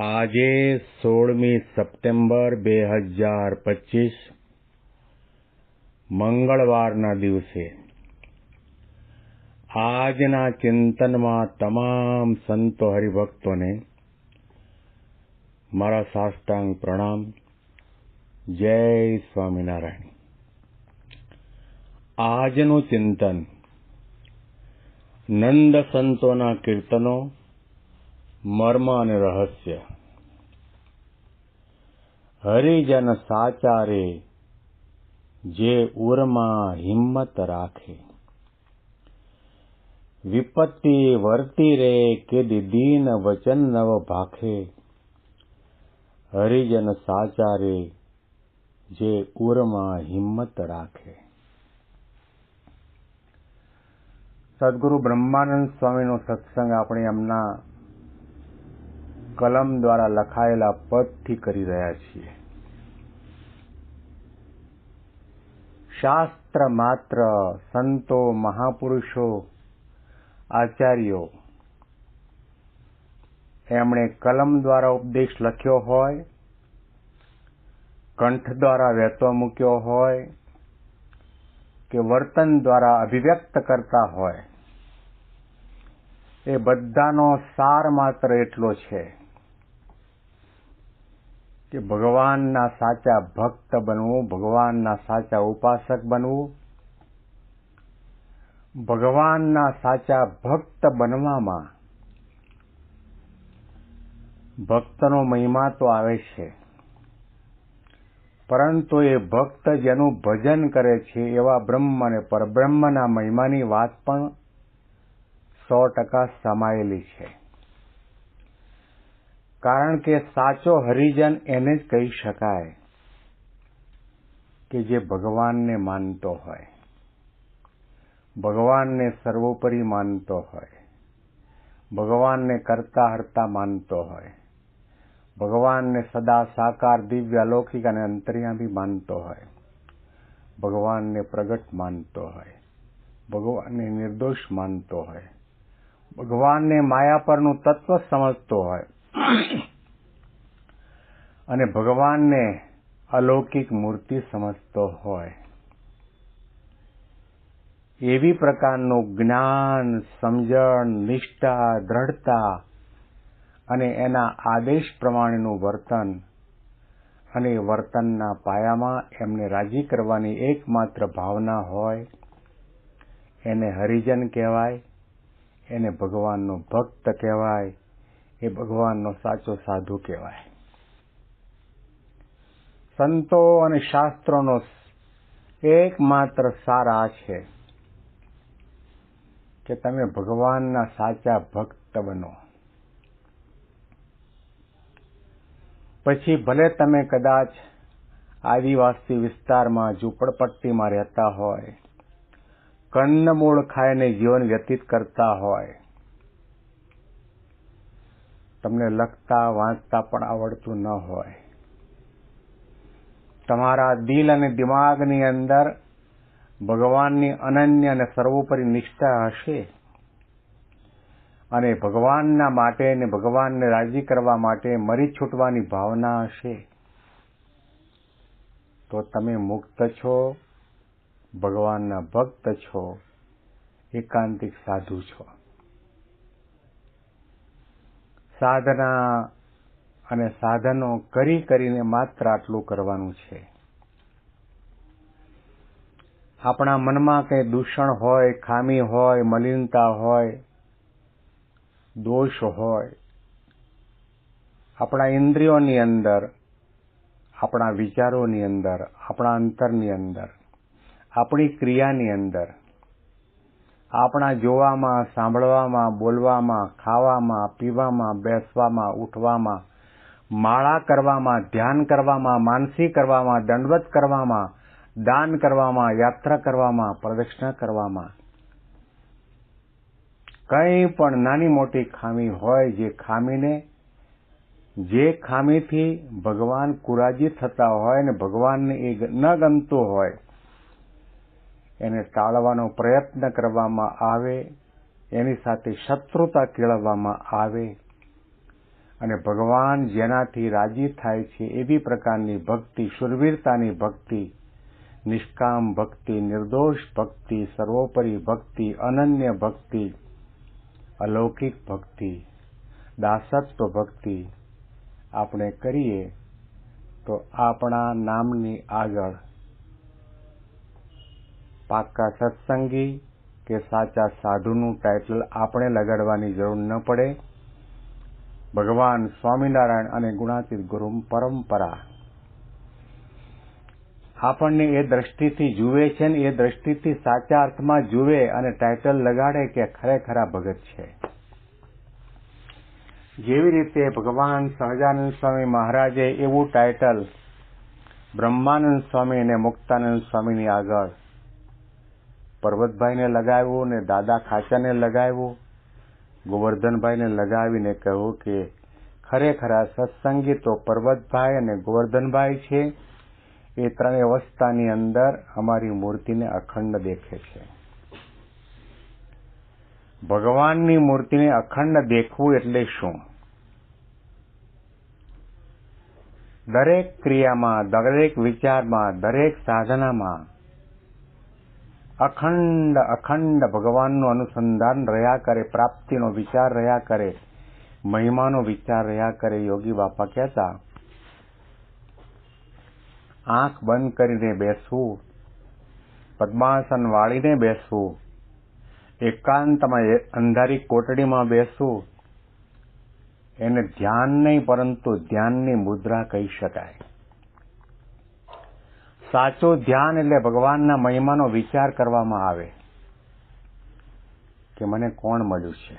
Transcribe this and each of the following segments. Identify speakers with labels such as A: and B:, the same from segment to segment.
A: આજે સોળમી સપ્ટેમ્બર બે હજાર પચીસ, મંગળવારના દિવસે. આજના ચિંતનમાં તમામ સંતો હરિભક્તોને મારા સાષ્ટાંગ પ્રણામ. જય સ્વામિનારાયણ. આજનું ચિંતન નંદ સંતોના કીર્તનો મર્મ અને રહસ્ય હરિજન સાચા રે જે ઉરમાં હિંમત રાખે વિપત્તિ વર્તી રે કે દીન વચન નવ ભાખે હરિજન સાચા રે જે ઉરમાં હિંમત રાખે સદગુરુ બ્રહ્માનંદ સ્વામીનો સત્સંગ આપણે એમના કલમ દ્વારા લખાયેલા પદથી કરી રહ્યા છીએ. શાસ્ત્ર માત્ર સંતો, મહાપુરુષો, આચાર્યો એમણે કલમ દ્વારા ઉપદેશ લખ્યો હોય, કંઠ દ્વારા વહેતો મૂક્યો હોય કે વર્તન દ્વારા અભિવ્યક્ત કરતા હોય, એ બધાનો સાર માત્ર એટલો છે. કે ભગવાનના સાચા ભક્ત બનવું, ભગવાનના સાચા ઉપાસક બનવું. ભગવાનના સાચા ભક્ત બનવામાં ભક્તનો મહિમા તો આવે છે. પરંતુ એ ભક્ત જેનું ભજન કરે છે એવા બ્રહ્મ અને પરબ્રહ્મના મહિમાની વાત પણ સો ટકા સમાયેલી છે. કારણ કે સાચો હરિજન એને જ કહી શકાય કે જે ભગવાનને માનતો હોય. ભગવાનને સર્વોપરી માનતો હોય. ભગવાનને કરતા હરતા માનતો હોય. ભગવાનને સદા સાકાર, દિવ્ય, અલૌકિક અને અંતર્યામી માનતો હોય. ભગવાનને પ્રગટ માનતો હોય. ભગવાનને નિર્દોષ માનતો હોય. ભગવાનને માયા પરનું તત્વ સમજતો હોય. અને ભગવાનને અલૌકિક મૂર્તિ સમજતો હોય. એવી પ્રકારનું જ્ઞાન, સમજણ, નિષ્ઠા, દ્રઢતા અને એના આદેશ પ્રમાણેનું વર્તન અને વર્તનના પાયામાં એમને રાજી કરવાની એકમાત્ર ભાવના હોય, એને હરિજન કહેવાય, એને ભગવાનનો ભક્ત કહેવાય એ ભગવાનનો સાચો સાધુ કહેવાય. સંતો અને શાસ્ત્રોનો એકમાત્ર સારા છે કે તમે ભગવાનના સાચા ભક્ત બનો. પછી ભલે તમે કદાચ આદિવાસી વિસ્તારમાં ઝૂંપડપટ્ટીમાં રહેતા હોય કંદમૂળ ખાઈને જીવન વ્યતીત કરતા હોય તમને લખતા, વાંચતા પણ આવડતું ન હોય. તમારા દિલ અને દિમાગની અંદર ભગવાનની અનન્ય અને સર્વોપરી નિષ્ઠા હશે. અને ભગવાનના માટે અને ભગવાનને રાજી કરવા માટે મરી છૂટવાની ભાવના હશે. તો તમે મુક્ત છો, ભગવાનના ભક્ત છો, એકાંતિક સાધુ છો. સાધના અને સાધનો કરી કરીને માત્ર આટલું કરવાનું છે. આપણા મનમાં કંઈ દૂષણ હોય, ખામી હોય, મલિનતા હોય, દોષ હોય, આપણા ઇન્દ્રિયોની અંદર, આપણા વિચારોની અંદર, આપણા અંતરની અંદર, આપણી ક્રિયાની અંદર આપણા જોવામાં, સાંભળવામાં, બોલવામાં, ખાવામાં, પીવામાં, બેસવામાં, ઉઠવામાં, માળા કરવામાં, ધ્યાન કરવામાં, માનસી કરવામાં, દંડવત કરવામાં, દાન કરવામાં, યાત્રા કરવામાં, પ્રદક્ષિણા કરવામાં. કંઈ પણ નાની મોટી ખામી હોય જે ખામીને, જે ખામીથી ભગવાન કુરાજી થતા હોય ને ભગવાનને એ ન ગમતું હોય એને ટાળવાનો પ્રયત્ન કરવામાં આવે, એની સાથે શત્રુતા કેળવવામાં આવે. અને ભગવાન જેનાથી રાજી થાય છે એવી પ્રકારની ભક્તિ, શુરવીરતાની ભક્તિ, નિષ્કામ ભક્તિ, નિર્દોષ ભક્તિ, સર્વોપરી ભક્તિ, અનન્ય ભક્તિ, અલૌકિક ભક્તિ, દાસત્વ ભક્તિ આપણે કરીએ તો આપણા નામની આગળ પાક્કા સત્સંગી કે સાચા સાધુનું ટાઇટલ આપણે લગાડવાની જરૂર ન પડે. ભગવાન સ્વામિનારાયણ અને ગુણાતીત ગુરુ પરંપરા. આપણને એ દ્રષ્ટિથી જુએ છે ને એ દ્રષ્ટિથી સાચા અર્થમાં જુએ અને ટાઇટલ લગાડે કે ખરેખરા ભગત છે. જેવી રીતે ભગવાન સહજાનંદ સ્વામી મહારાજે એવું ટાઇટલ બ્રહ્માનંદ સ્વામી અને મુક્તાનંદ સ્વામીની આગળ પર્વતભાઈને લગાવ્યો ને દાદા ખાચાને લગાવ્યો. ગોવર્ધનભાઈને લગાવીને કહ્યું કે, ખરેખર આ સત્સંગી તો પર્વતભાઈ અને ગોવર્ધનભાઈ છે. એ ત્રણેય અવસ્થાની અંદર અમારી મૂર્તિને અખંડ દેખે છે. ભગવાનની મૂર્તિને અખંડ દેખવું એટલે શું? દરેક ક્રિયામાં, દરેક વિચારમાં, દરેક સાધનામાં અખંડ અખંડ ભગવાનનું અનુસંધાન રહ્યા કરે, પ્રાપ્તિનો વિચાર રહ્યા કરે, મહિમાનો વિચાર રહ્યા કરે, યોગી બાપા કહેતા, આંખ બંધ કરીને બેસવું, પદ્માસન વાળીને બેસવું, એકાંતમાં અંધારી કોટડીમાં બેસવું, એને ધ્યાન નહીં, પરંતુ ધ્યાનની મુદ્રા કહી શકાય. સાચું ધ્યાન એટલે ભગવાનના મહિમાનો વિચાર કરવામાં આવે કે મને કોણ મળ્યું છે?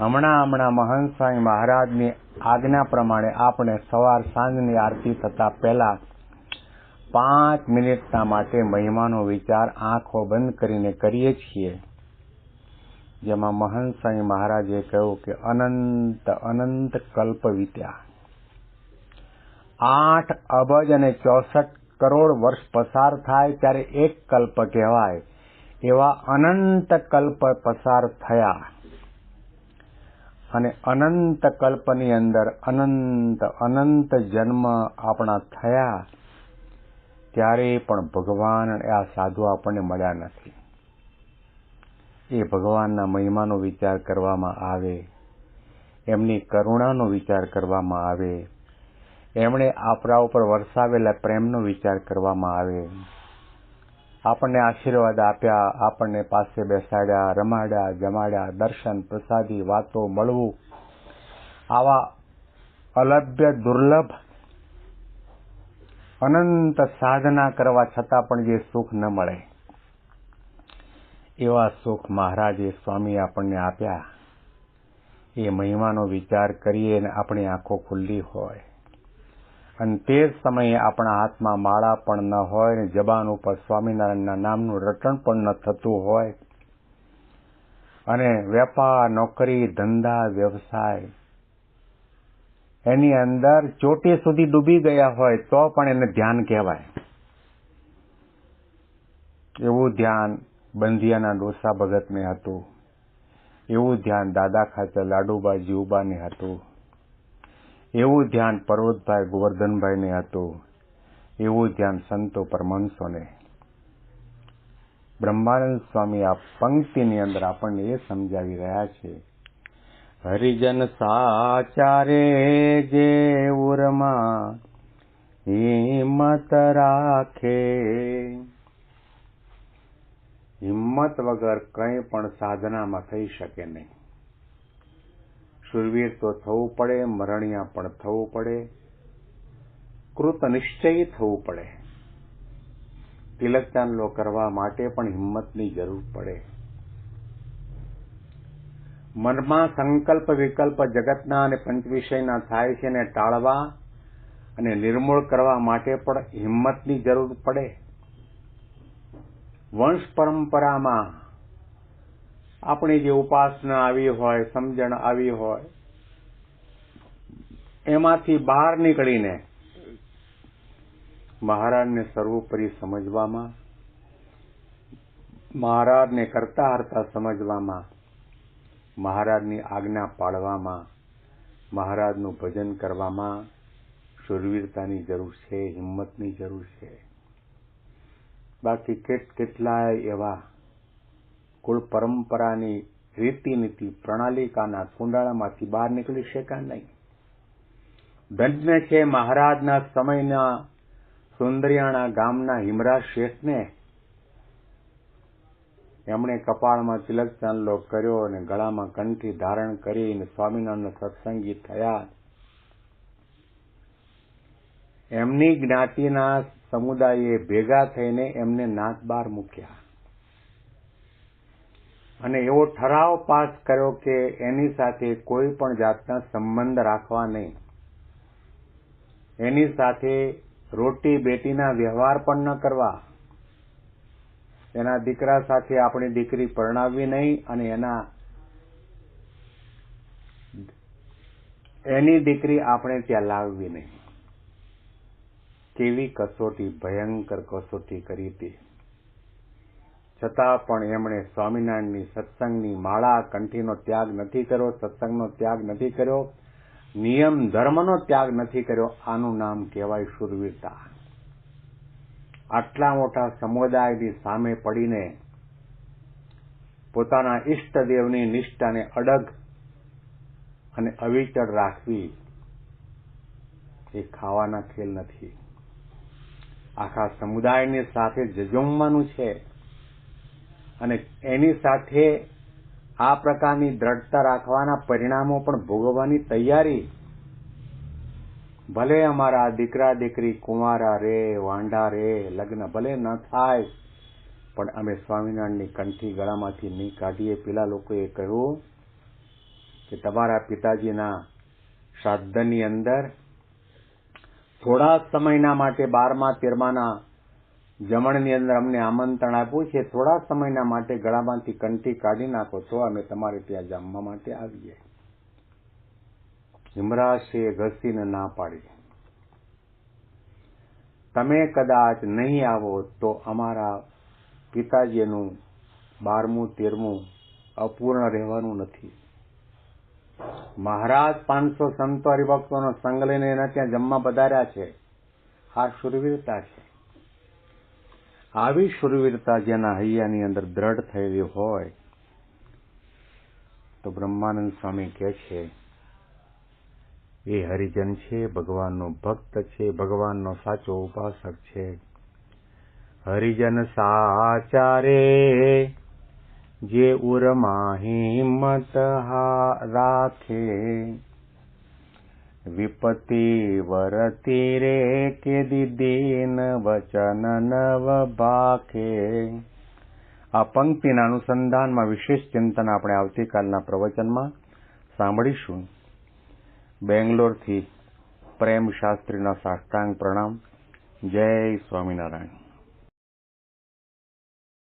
A: હમણાં હમણાં મહંત સ્વામી મહારાજની આજ્ઞા પ્રમાણે આપણે સવાર સાંજની આરતી થતા પહેલા પાંચ મિનિટના માટે મહિમાનો વિચાર આંખો બંધ કરીને કરીએ છીએ. જેમાં મહંત સ્વામી મહારાજે કહ્યું કે અનંત અનંત કલ્પ વીત્યા આઠ અબજ અને ચોસઠ કરોડ વર્ષ પસાર થાય ત્યારે એક કલ્પ કહેવાય. એવા અનંત કલ્પ પસાર થયા. અને અનંત કલ્પની અંદર અનંત અનંત જન્મ આપણા થયા. ત્યારે પણ ભગવાન આ સાધુ આપણને મળ્યા નથી. એ ભગવાનના મહિમાનો વિચાર કરવામાં આવે. એમની કરુણાનો વિચાર કરવામાં આવે. એમણે આપણા ઉપર વરસાવેલા પ્રેમનો વિચાર કરવામાં આવે. આપણને આશીર્વાદ આપ્યા, આપણને પાસે બેસાડ્યા, રમાડ્યા, જમાડ્યા, દર્શન, પ્રસાદી, વાતો, મળવું. આવા અલભ્ય, દુર્લભ, અનંત સાધના કરવા છતાં પણ જે સુખ ન મળે, એવા સુખ મહારાજે સ્વામી આપણને આપ્યા. એ મહિમાનો વિચાર કરીએ અને આપણી આંખો ખુલ્લી હોય. અને તે જ સમયે આપણા હાથમાં માળા પણ ન હોય અને જબાન ઉપર સ્વામિનારાયણના નામનું રટણ પણ ન થતું હોય. અને વેપાર, નોકરી, ધંધા, વ્યવસાય એની અંદર ચોટી સુધી ડૂબી ગયા હોય તો પણ એને ધ્યાન કહેવાય. એવું ધ્યાન બંધિયાના ડોસા ભગતને હતું. એવું ધ્યાન દાદા ખાતે લાડુબા જીવબાને હતું. એવું ધ્યાન પર્વતભાઈ ગોવર્ધનભાઈને હતું, એવું ધ્યાન સંતો પરમહંસોને. બ્રહ્માનંદ સ્વામી આ પંક્તિની અંદર આપણને એ સમજાવી રહ્યા છે, હરિજન સાચારે જે ઉરમાં હિંમત રાખે. હિંમત વગર કંઈ પણ સાધનામાં થઈ શકે નહીં. શુરવીર તો થવું પડે, મરણિયા પણ થવું પડે, કૃત નિશ્ચયી થવું પડે. તિલક ચાંદલો કરવા માટે પણ હિંમતની જરૂર પડે. મનમાં સંકલ્પ વિકલ્પ જગતના અને પંચવિષયના થાય છે ને ટાળવા અને નિર્મૂળ કરવા માટે પણ હિંમતની જરૂર પડે. વંશ પરંપરામાં આપણી જે ઉપાસના આવી હોય, સમજણ આવી હોય, એમાંથી બહાર નીકળીને મહારાજને સર્વોપરી સમજવામાં, મહારાજને કરતા હરતા સમજવામાં, મહારાજની આજ્ઞા પાળવામાં, મહારાજનું ભજન કરવામાં શુરવીરતાની જરૂર છે, હિંમતની જરૂર છે. બાકી કેટ કેટલાય એવા કુળ પરંપરાની રીતિનીતિ પ્રણાલિકાના કુંડાળામાંથી બહાર નીકળી શક્યા નહીં. દંડને છે મહારાજના સમયના સુંદરિયાણા ગામના હિમરાજ શેઠને એમણે કપાળમાં તિલક ચાંદલો કર્યો અને ગળામાં કંઠી ધારણ કરીને સ્વામિનારાયણ સત્સંગી થયા. એમની જ્ઞાતિના સમુદાયે ભેગા થઈને એમને નાથ બાર મૂક્યા. અને એવો ઠરાવ પાસ કર્યો કે એની સાથે કોઈ પણ જાતના સંબંધ રાખવા નહીં. એની સાથે રોટી બેટીના વ્યવહાર પણ ન કરવા. એના દીકરા સાથે આપણી દીકરી પરણાવવી નહીં અને એના એની દીકરી આપણે ત્યાં લાવવી નહીં. કેવી કસોટી, ભયંકર કસોટી કરી હતી. છતાં પણ એમણે સ્વામિનારાયણની સત્સંગની માળા, કંઠીનો ત્યાગ નથી કર્યો, સત્સંગનો ત્યાગ નથી કર્યો, નિયમ, ધર્મનો ત્યાગ નથી કર્યો, આનું નામ કહેવાય શુરવીરતા. આટલા મોટા સમુદાયની સામે પડીને પોતાના ઈષ્ટદેવની નિષ્ઠાને અડગ અને અવિચળ રાખવી એ ખાવાના ખેલ નથી. આખા સમુદાયની સાથે જજુમવાનું છે. અને એની સાથે આ પ્રકારની દ્રઢતા રાખવાના પરિણામો પણ ભોગવવાની તૈયારી. ભલે અમારા દીકરા, દીકરી, કુંવારા રે, વાંઢા રે, લગ્ન ભલે ન થાય, પણ અમે સ્વામિનારાયણની કંઠી ગળામાંથી નહીં કાઢીએ. પેલા લોકોએ કહ્યું કે તમારા પિતાજીના શ્રાદ્ધની અંદર થોડા સમયના માટે બારમા, તેરમાના જમણની અંદર અમને આમંત્રણ આપ્યું છે, થોડા સમયના માટે ગળામાંથી કંઠી કાઢી નાખો તો અમે તમારે ત્યાં જમવા માટે આવીએ. હિમરાશે ઘસીને ના પાડી. તમે કદાચ નહીં આવો તો અમારા પિતાજીનું બારમું, તેરમું અપૂર્ણ રહેવાનું નથી. મહારાજ પાંચસો સંતો હરિભક્તોનો સંગ લઈને એના ત્યાં જમવા પધાર્યા છે. આ શુરવીરતા છે. આવી શુરવીરતા જેના હૈયાની અંદર દ્રઢ થયેલી હોય, તો બ્રહ્માનંદ સ્વામી કહે છે, એ હરિજન છે, ભગવાનનો ભક્ત છે, ભગવાનનો સાચો ઉપાસક છે. હરિજન સાચારે, જે ઉરમાં હિંમત રાખે. વિપત્તિ વરતિ રે કે દીદીન વચન નવ બાકે આ પંક્તિના અનુસંધાનમાં વિશેષ ચિંતન આપણે આવતીકાલના પ્રવચનમાં સાંભળીશું બેંગ્લોરથી પ્રેમ શાસ્ત્રીના સાષ્ટાંગ પ્રણામ જય સ્વામિનારાયણ